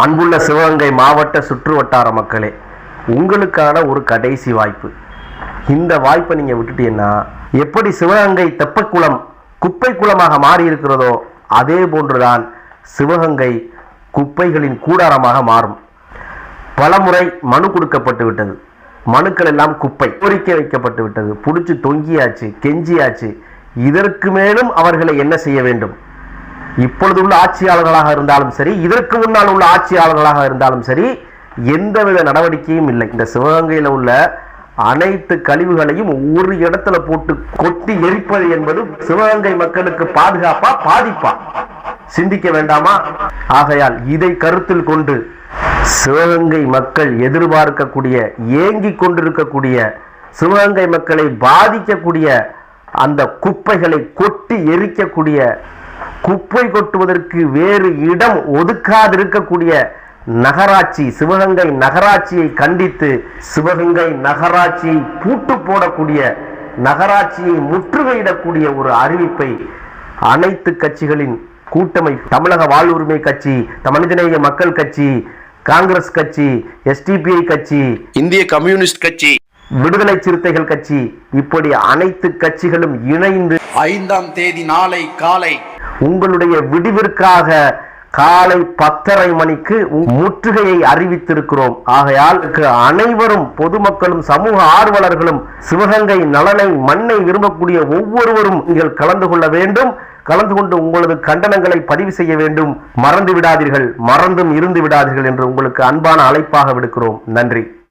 அன்புள்ள சிவகங்கை மாவட்ட சுற்று வட்டார மக்களே உங்களுக்கான ஒரு கடைசி வாய்ப்பு. இந்த வாய்ப்பை நீங்கள் விட்டுட்டீங்கன்னா எப்படி சிவகங்கை தெப்பக்குளம் குப்பை குளமாக மாறி இருக்கிறதோ அதே போன்றுதான் சிவகங்கை குப்பைகளின் கூடாரமாக மாறும். பலமுறை மனு கொடுக்கப்பட்டு விட்டது. மனுக்கள் எல்லாம் குப்பை. கோரிக்கை வைக்கப்பட்டு விட்டது. பிடிச்சி தொங்கியாச்சு கெஞ்சியாச்சு. இதற்கு மேலும் அவர்களை என்ன செய்ய வேண்டும்? இப்பொழுது உள்ள ஆட்சியாளர்களாக இருந்தாலும் சரி இதற்கு முன்னால் உள்ள ஆட்சியாளர்களாக இருந்தாலும் சரி எந்தவித நடவடிக்கையும் இல்லை. இந்த சிவகங்கையில் உள்ள அனைத்து கழிவுகளையும் ஒரு இடத்துல போட்டு கொட்டி எரிப்பது என்பது சிவகங்கை மக்களுக்கு பாதுகாப்பா பாதிப்பா? சிந்திக்க வேண்டாமா? ஆகையால் இதை கருத்தில் கொண்டு சிவகங்கை மக்கள் எதிர்பார்க்கக்கூடிய ஏங்கிக் கொண்டிருக்கக்கூடிய சிவகங்கை மக்களை பாதிக்கக்கூடிய அந்த குப்பைகளை கொட்டி எரிக்கக்கூடிய குப்பை கொட்டுவதற்கு வேறு இடம் ஒதுக்காதிருக்கக்கூடிய நகராட்சி சிவகங்கை நகராட்சியை கண்டித்து சிவகங்கை நகராட்சியை பூட்டு போடக்கூடிய நகராட்சியை முற்றுகையிடக்கூடிய ஒரு அறிவிப்பை அனைத்து கட்சிகளின் கூட்டமைப்பு தமிழக வாழ்வுரிமை கட்சி மனிதநேய மக்கள் கட்சி காங்கிரஸ் கட்சி எஸ்டிபிஐ கட்சி இந்திய கம்யூனிஸ்ட் கட்சி. விடுதலை சிறுத்தைகள் கட்சி இப்படி அனைத்து கட்சிகளும் இணைந்து ஐந்தாம் தேதி நாளை காலை உங்களுடைய விடிவிற்காக காலை பத்தரை மணிக்கு முற்றுகையை அறிவித்திருக்கிறோம். ஆகையால் அனைவரும் பொதுமக்களும் சமூக ஆர்வலர்களும் சிவகங்கை நலனை மண்ணை விரும்பக்கூடிய ஒவ்வொருவரும் நீங்கள் கலந்து கொள்ள வேண்டும். கலந்து கொண்டு உங்களது கண்டனங்களை பதிவு செய்ய வேண்டும். மறந்து விடாதீர்கள். மறந்தும் இருந்து விடாதீர்கள் என்று உங்களுக்கு அன்பான அழைப்பாக விடுக்கிறோம். நன்றி.